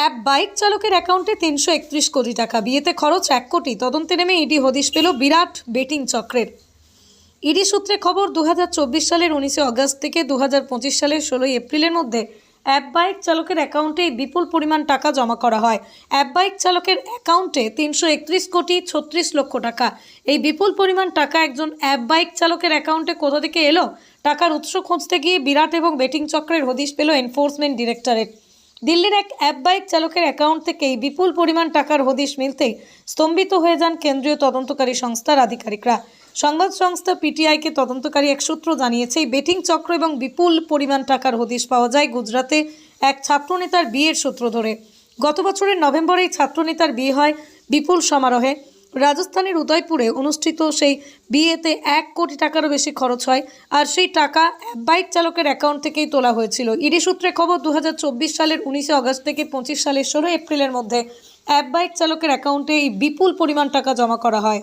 App bike চালকের অ্যাকাউন্টে তিনশো একত্রিশ কোটি টাকা। বিয়েতে খরচ এক কোটি। তদন্তে নেমে ইডি হদিশ পেল বিরাট বেটিং চক্রের। ইডি সূত্রে খবর দু হাজার চব্বিশ সালের উনিশে আগস্ট থেকে দু হাজার পঁচিশ সালের ষোলোই এপ্রিলের মধ্যে অ্যাপ বাইক চালকের অ্যাকাউন্টে বিপুল পরিমাণ টাকা জমা করা হয়। অ্যাপ বাইক চালকের অ্যাকাউন্টে তিনশো একত্রিশ কোটি ছত্রিশ লক্ষ টাকা। এই বিপুল পরিমাণ টাকা একজন অ্যাপ বাইক চালকের অ্যাকাউন্টে কোথা থেকে এলো? টাকার উৎস খুঁজতে গিয়ে বিরাট এবং বেটিং চক্রের হদিশ পেল এনফোর্সমেন্ট ডিরেক্টরেট। দিল্লির এক অ্যাপ বাইক চালকের অ্যাকাউন্ট থেকেই বিপুল পরিমাণ টাকার হদিশ মিলতেই স্তম্ভিত হয়ে যান কেন্দ্রীয় তদন্তকারী সংস্থার আধিকারিকরা। সংবাদ সংস্থা পিটিআইকে তদন্তকারী এক সূত্র জানিয়েছে এই বেটিং চক্র এবং বিপুল পরিমাণ টাকার হদিশ পাওয়া যায় গুজরাতে এক ছাত্রনেতার বিয়ের সূত্র ধরে। গত বছরের নভেম্বরে এই ছাত্রনেতার বিয়ে হয় বিপুল সমারোহে। রাজস্থানের উদয়পুরে অনুষ্ঠিত সেই বিয়েতে এক কোটি টাকারও বেশি খরচ হয় আর সেই টাকা বাইক চালকের অ্যাকাউন্ট থেকেই তোলা হয়েছিল। ইডি সূত্রে খবর দু হাজার চব্বিশ সালের উনিশে আগস্ট থেকে পঁচিশ সালের ষোলো এপ্রিলের মধ্যে অ্যাপ বাইক চালকের অ্যাকাউন্টে এই বিপুল পরিমাণ টাকা জমা করা হয়।